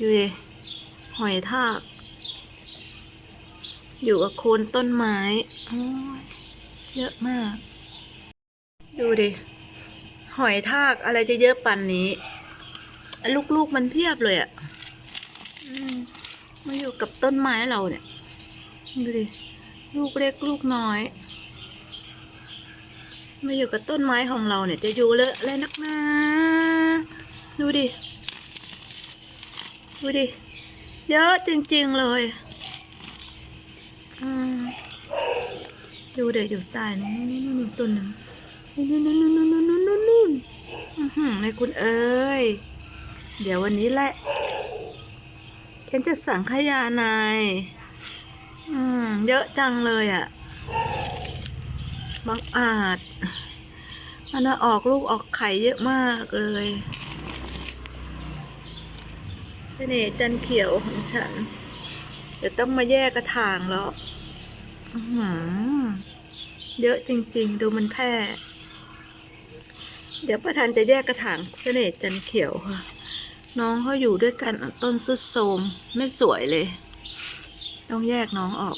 ดูดิหอยทาก อยู่กับโคนต้นไม้โอ้ยเยอะมาก ดูดิ หอยทากอะไรจะเยอะปันนี้ ลูกๆมันเพียบเลยอะ่ะมาอยู่กับต้นไม้เราเนี่ย ดูดิ ลูกเล็กลูกน้อยมาอยู่กับต้นไม้ของเราเนี่ยจะอยู่เลอะเลยนักหนาดูดิ ดูดิ เยอะจริงๆเลยดูเดี๋ยวอยู่ใต้นู่นนู่นนู่นต้นหนึ่งนู่นนู่นนู่นนู่นนู่นนู่นนู่นอื้อหือในคุณเอ้ย เดี๋ยววันนี้แหละฉันจะสั่งขยานายอืมเยอะจังเลยอะ่ะบางอาจ มันออกลูกออกไข่เยอะมากเลย เสน่จันเขียวของฉันจะต้องมาแยกกระถางแล้วอื้อหือเยอะจริง ๆ ดูมันแพร่ เดี๋ยวประธานจะแยกกระถางเสน่ห์จันเขียวค่ะ น้องเขาอยู่ด้วยกันต้นสุดโทมไม่สวยเลย ต้องแยกน้องออก